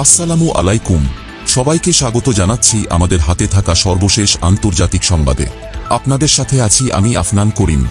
আসসালামু আলাইকুম। সবাইকে স্বাগত জানাচ্ছি আমাদের হাতে থাকা সর্বশেষ আন্তর্জাতিক সংবাদে। আপনাদের সাথে আছি আমি আফনান করিম।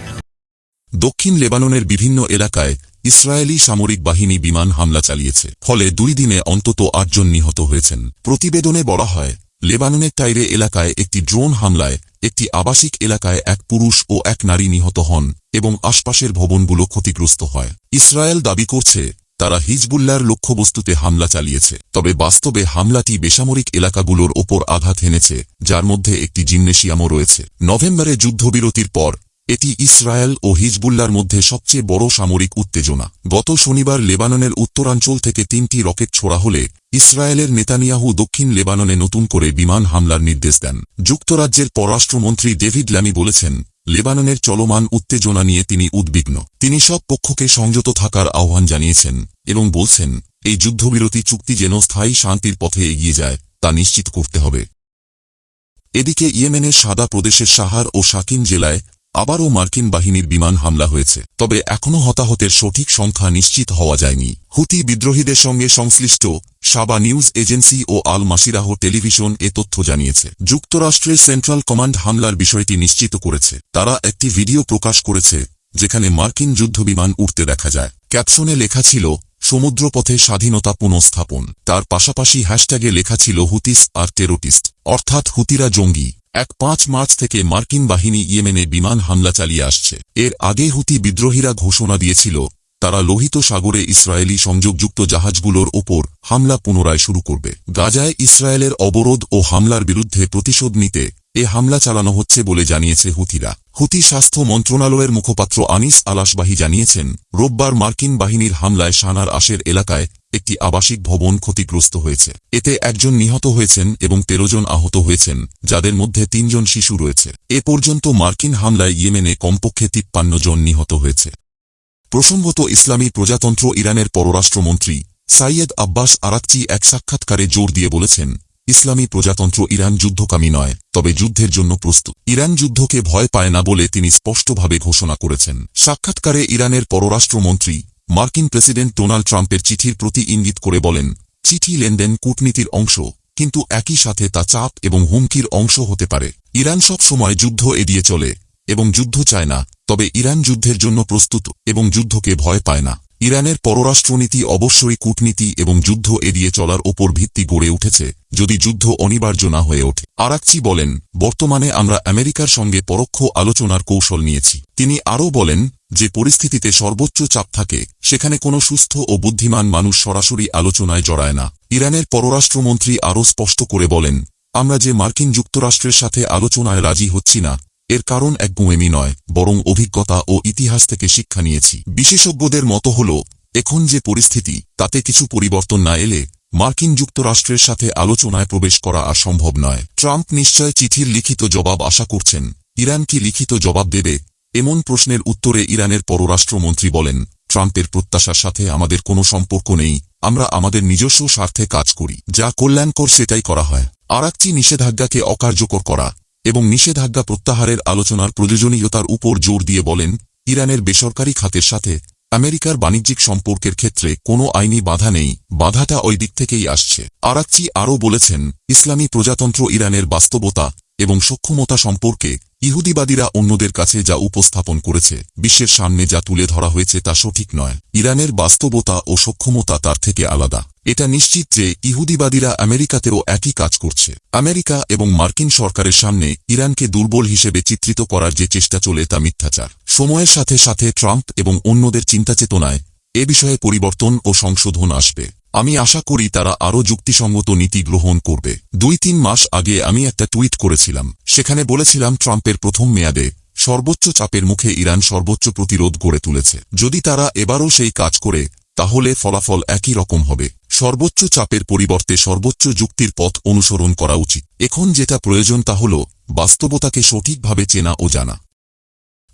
দক্ষিণ লেবাননের বিভিন্ন এলাকায় ইসরায়েলি সামরিক বাহিনী বিমান হামলা চালিয়েছে, ফলে দুই দিনে অন্তত আটজন নিহত হয়েছেন। প্রতিবেদনে বলা হয়, লেবাননের টাইরে এলাকায় একটি ড্রোন হামলায় একটি আবাসিক এলাকায় এক পুরুষ ও এক নারী নিহত হন এবং আশপাশের ভবনগুলো ক্ষতিগ্রস্ত হয়। ইসরায়েল দাবি করছে তারা হিজবুল্লার লক্ষ্যবস্তুতে হামলা চালিয়েছে। তবে বাস্তবে হামলাটি বেসামরিক এলাকাগুলোর ওপর আঘাত হেনেছে যার মধ্যে একটি জিমনেশিয়ামও রয়েছে। নভেম্বরে যুদ্ধবিরতির পর, এটি ইসরায়েল ও হিজবুল্লার মধ্যে সবচেয়ে বড় সামরিক উত্তেজনা। গত শনিবার লেবাননের উত্তরাঞ্চল থেকে তিনটি রকেট ছোড়া হলে ইসরায়েলের নেতানিয়াহু দক্ষিণ লেবাননে নতুন করে বিমান হামলার নির্দেশ দেন। যুক্তরাজ্যের পররাষ্ট্রমন্ত্রী ডেভিড ল্যামি বলেছেন লেবাননের চলমান উত্তেজনা নিয়ে তিনি উদ্বিগ্ন। তিনি সব পক্ষকে সংযত থাকার আহ্বান জানিয়েছেন এবং বলছেন, এই যুদ্ধবিরতি চুক্তি যেন স্থায়ী শান্তির পথে এগিয়ে যায়, তা নিশ্চিত করতে হবে। এদিকে ইয়েমেনের সাদা প্রদেশের সাহার ও শাকিন জেলায় আবারও মার্কিন বাহিনীর বিমান হামলা হয়েছে। তবে এখনও হতাহতের সঠিক সংখ্যা নিশ্চিত হওয়া যায়নি। হুতি বিদ্রোহীদের সঙ্গে সংশ্লিষ্ট সাবা নিউজ এজেন্সি ও আল মাসিরাহ টেলিভিশন এ তথ্য জানিয়েছে। যুক্তরাষ্ট্রের সেন্ট্রাল কমান্ড হামলার বিষয়টি নিশ্চিত করেছে। তারা একটি ভিডিও প্রকাশ করেছে, যেখানে মার্কিন যুদ্ধবিমান উঠতে দেখা যায়। ক্যাপশনে লেখা ছিল, সমুদ্রপথে স্বাধীনতা পুনঃস্থাপন। তার পাশাপাশি হ্যাশট্যাগে লেখা ছিল, হুতিস আর টেরোটিস্ট অর্থাৎ হুতিরা জঙ্গি। এক পাঁচ মার্চ থেকে মার্কিন বাহিনী ইয়েমেনে বিমান হামলা চালিয়ে আসছে। এর আগে হুতি বিদ্রোহীরা ঘোষণা দিয়েছিল তারা লোহিত সাগরে ইসরায়েলি সংযোগযুক্ত জাহাজগুলোর ওপর হামলা পুনরায় শুরু করবে। গাজায় ইসরায়েলের অবরোধ ও হামলার বিরুদ্ধে প্রতিশোধ নিতে এ হামলা চালানো হচ্ছে বলে জানিয়েছে হুতিরা। হুতি স্বাস্থ্য মন্ত্রণালয়ের মুখপাত্র আনিস আলাসবাহী জানিয়েছেন, রোববার মার্কিন বাহিনীর হামলায় সানার আশের এলাকায় একটি আবাসিক ভবন ক্ষতিগ্রস্ত হয়েছে। এতে একজন নিহত হয়েছেন এবং তেরো জন আহত হয়েছেন, যাদের মধ্যে তিনজন শিশু রয়েছে। এ পর্যন্ত মার্কিন হামলায় ইয়েমেনে কমপক্ষে তিপ্পান্ন জন নিহত হয়েছে। প্রসঙ্গত ইসলামী প্রজাতন্ত্র ইরানের পররাষ্ট্রমন্ত্রী সাইয়েদ আব্বাস আরাকচি এক সাক্ষাৎকারে জোর দিয়ে বলেছেন, ইসলামী প্রজাতন্ত্র ইরান যুদ্ধকামী নয়, তবে যুদ্ধের জন্য প্রস্তুত। ইরান যুদ্ধকে ভয় পায় না বলে তিনি স্পষ্টভাবে ঘোষণা করেছেন। সাক্ষাৎকারে ইরানের পররাষ্ট্রমন্ত্রী মার্কিন প্রেসিডেন্ট ডোনাল্ড ট্রাম্পের চিঠির প্রতি ইঙ্গিত করে বলেন, চিঠি লেনদেন কূটনীতির অংশ, কিন্তু একই সাথে তা চাপ এবং হুমকির অংশ হতে পারে। ইরান সব সময় যুদ্ধ এড়িয়ে চলে এবং যুদ্ধ চায় না, তবে ইরান যুদ্ধের জন্য প্রস্তুত এবং যুদ্ধকে ভয় পায় না। ইরানের পররাষ্ট্রনীতি অবশ্যই কূটনীতি এবং যুদ্ধ এড়িয়ে চলার ওপর ভিত্তি গড়ে উঠেছে, যদি যুদ্ধ অনিবার্য না হয়ে ওঠে। আরাকচি বলেন, বর্তমানে আমরা আমেরিকার সঙ্গে পরোক্ষ আলোচনার কৌশল নিয়েছি। তিনি আরও বলেন যে, পরিস্থিতিতে সর্বোচ্চ চাপ থাকে, সেখানে কোনো সুস্থ ও বুদ্ধিমান মানুষ সরাসরি আলোচনায় জড়ায় না। ইরানের পররাষ্ট্রমন্ত্রী আরও স্পষ্ট করে বলেন, আমরা যে মার্কিন যুক্তরাষ্ট্রের সাথে আলোচনায় রাজি হচ্ছি না এর কারণ এক গুমেমি নয়, বরং অভিজ্ঞতা ও ইতিহাস থেকে শিক্ষা নিয়েছি। বিশেষজ্ঞদের মতো হল, এখন যে পরিস্থিতি, তাতে কিছু পরিবর্তন না এলে, মার্কিন যুক্তরাষ্ট্রের সাথে আলোচনায় প্রবেশ করা আর সম্ভব নয়। ট্রাম্প নিশ্চয় চিঠির লিখিত জবাব আশা করছেন। ইরান কি লিখিত জবাব দেবে? এমন প্রশ্নের উত্তরে ইরানের পররাষ্ট্রমন্ত্রী বলেন, ট্রাম্পের প্রত্যাশার সাথে আমাদের কোনো সম্পর্ক নেই, আমরা আমাদের নিজস্ব স্বার্থে কাজ করি। যা কল্যাণকর সেটাই করা হয়। আরাকচি নিষেধাজ্ঞাকে অকার্যকর করা এবং নিষেধাজ্ঞা প্রত্যাহারের আলোচনার প্রয়োজনীয়তার উপর জোর দিয়ে বলেন, ইরানের বেসরকারি খাতের সাথে আমেরিকার বাণিজ্যিক সম্পর্কের ক্ষেত্রে কোনো আইনি বাধা নেই, বাধাটা ওই দিক থেকেই আসছে। আরাচ্চি আরও বলেছেন, ইসলামী প্রজাতন্ত্র ইরানের বাস্তবতা এবং সক্ষমতা সম্পর্কে ইহুদিবাদীরা অন্যদের কাছে যা উপস্থাপন করেছে, বিশ্বের সামনে যা তুলে ধরা হয়েছে তা সঠিক নয়। ইরানের বাস্তবতা ও সক্ষমতা তার থেকে আলাদা। এটা নিশ্চিত যে ইহুদিবাদীরা আমেরিকাতেও একই কাজ করছে। আমেরিকা এবং মার্কিন সরকারের সামনে ইরানকে দুর্বল হিসেবে চিত্রিত করার যে চেষ্টা চলে তা মিথ্যাচার। সময়ের সাথে সাথে ট্রাম্প এবং অন্যদের চিন্তাচেতনায় এ বিষয়ে পরিবর্তন ও সংশোধন আসবে। আমি আশা করি তারা আরও যুক্তিসঙ্গত নীতি গ্রহণ করবে। দুই তিন মাস আগে আমি একটা টুইট করেছিলাম। সেখানে বলেছিলাম ট্রাম্পের প্রথম মেয়াদে সর্বোচ্চ চাপের মুখে ইরান সর্বোচ্চ প্রতিরোধ গড়ে তুলেছে। যদি তারা এবারও সেই কাজ করে, তাহলে ফলাফল একই রকম হবে। সর্বোচ্চ চাপের পরিবর্তে সর্বোচ্চ যুক্তির পথ অনুসরণ করা উচিত। এখন যেটা প্রয়োজন তা হল বাস্তবতাকে সঠিকভাবে চেনা ও জানা।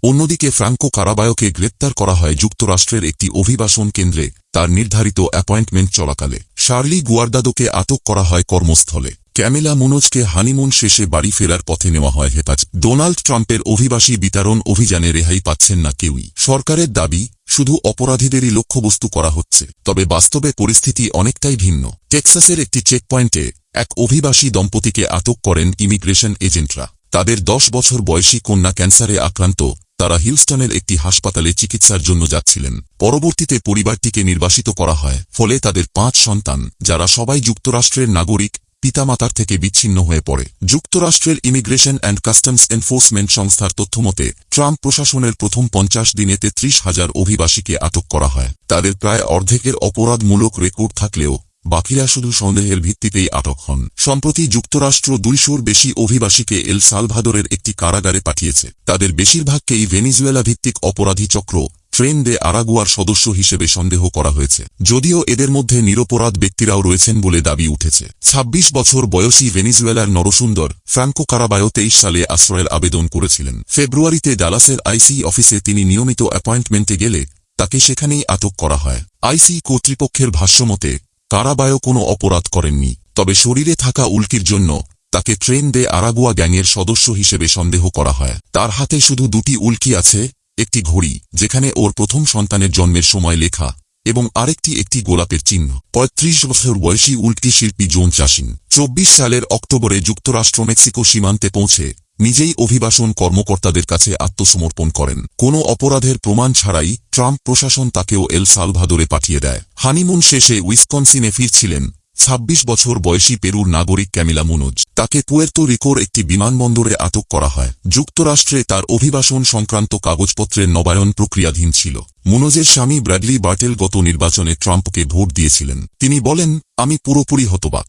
অন্যদিকে ফ্রাঙ্কো কারাবায়োকে গ্রেপ্তার করা হয় যুক্তরাষ্ট্রের একটি অভিবাসন কেন্দ্রে। তার নির্ধারিত অ্যাপয়েন্টমেন্ট চলাকালে শার্লি গুয়ার্দাদোকে আটক করা হয় কর্মস্থলে। ক্যামেলা মুনোজকে হানিমুন শেষে বাড়ি ফেরার পথে নেওয়া হয় হেফাজ। ডোনাল্ড ট্রাম্পের অভিবাসী বিতরণ অভিযানে রেহাই পাচ্ছেন না কেউই। সরকারের দাবি, শুধু অপরাধীদেরই লক্ষ্যবস্তু করা হচ্ছে, তবে বাস্তবে পরিস্থিতি অনেকটাই ভিন্ন। টেক্সাসের একটি চেকপয়েন্টে এক অভিবাসী দম্পতিকে আটক করেন ইমিগ্রেশন এজেন্টরা। তাদের দশ বছর বয়সী কন্যা ক্যান্সারে আক্রান্ত তারা হিলস্টনের একটি হাসপাতালে চিকিৎসার জন্য যাচ্ছিলেন। পরবর্তীতে পরিবারটিকে নির্বাসিত করা হয়, ফলে তাদের পাঁচ সন্তান, যারা সবাই যুক্তরাষ্ট্রের নাগরিক, পিতামাতার থেকে বিচ্ছিন্ন হয়ে পড়ে। যুক্তরাষ্ট্রের ইমিগ্রেশন অ্যান্ড কাস্টমস এনফোর্সমেন্ট সংস্থার তথ্যমতে, ট্রাম্প প্রশাসনের প্রথম পঞ্চাশ দিনে তেত্রিশ হাজার অভিবাসীকে আটক করা হয়। তাদের প্রায় অর্ধেকের অপরাধমূলক রেকর্ড থাকলেও বাকিরা শুধু সন্দেহের ভিত্তিতেই আটক হন। সম্প্রতি যুক্তরাষ্ট্র দুইশোর বেশি অভিবাসীকে এল সালভাদরের একটি কারাগারে পাঠিয়েছে। তাদের বেশিরভাগকেই ভেনিজুয়েলা ভিত্তিক অপরাধী চক্র ট্রেন দে আরাগুয়ার সদস্য হিসেবে সন্দেহ করা হয়েছে। যদিও এদের মধ্যে নিরপরাধ ব্যক্তিরাও রয়েছেন বলে দাবি উঠেছে। ২৬ বছর বয়সী ভেনিজুয়েলার নরসুন্দর ফ্রাঙ্কো কারাবায়ো তেইশ সালে আশ্রয়ের আবেদন করেছিলেন। ফেব্রুয়ারিতে ডালাসের আইসি অফিসে তিনি নিয়মিত অ্যাপয়েন্টমেন্টে গেলে তাকে সেখানেই আটক করা হয়। আইসি কর্তৃপক্ষের ভাষ্যমতে কারাবায়ো কোনো অপরাধ করেননি, তবে শরীরে থাকা উল্কির জন্য তাকে ট্রেন দে আরাগুয়া গ্যাংয়ের সদস্য হিসেবে সন্দেহ করা হয়। তার হাতে শুধু দুটি উল্কি আছে, একটি ঘড়ি, যেখানে ওর প্রথম সন্তানের জন্মের সময় লেখা, এবং আরেকটি একটি গোলাপের চিহ্ন। পঁয়ত্রিশ বছর বয়সী উল্কি শিল্পী জোন চাসিন চব্বিশ সালের অক্টোবরে যুক্তরাষ্ট্র মেক্সিকো সীমান্তে পৌঁছে নিজেই অভিবাসন কর্মকর্তাদের কাছে আত্মসমর্পণ করেন। কোনো অপরাধের প্রমাণ ছাড়াই ট্রাম্প প্রশাসন তাকেও এল সালভাদোরে পাঠিয়ে দেয়। হানিমুন শেষে উইসকনসিনে ফিরছিলেন। ২৬ বছর বয়সী পেরুর নাগরিক ক্যামিলা মুনোজ। তাকে পুয়ের্তো রিকোর একটি বিমানবন্দরে আটক করা হয়। যুক্তরাষ্ট্রে তার অভিবাসন সংক্রান্ত কাগজপত্রের নবায়ন প্রক্রিয়াধীন ছিল। মুনোজের স্বামী ব্র্যাডলি বার্টেল গত নির্বাচনে ট্রাম্পকে ভোট দিয়েছিলেন। তিনি বলেন, আমি পুরোপুরি হতবাক।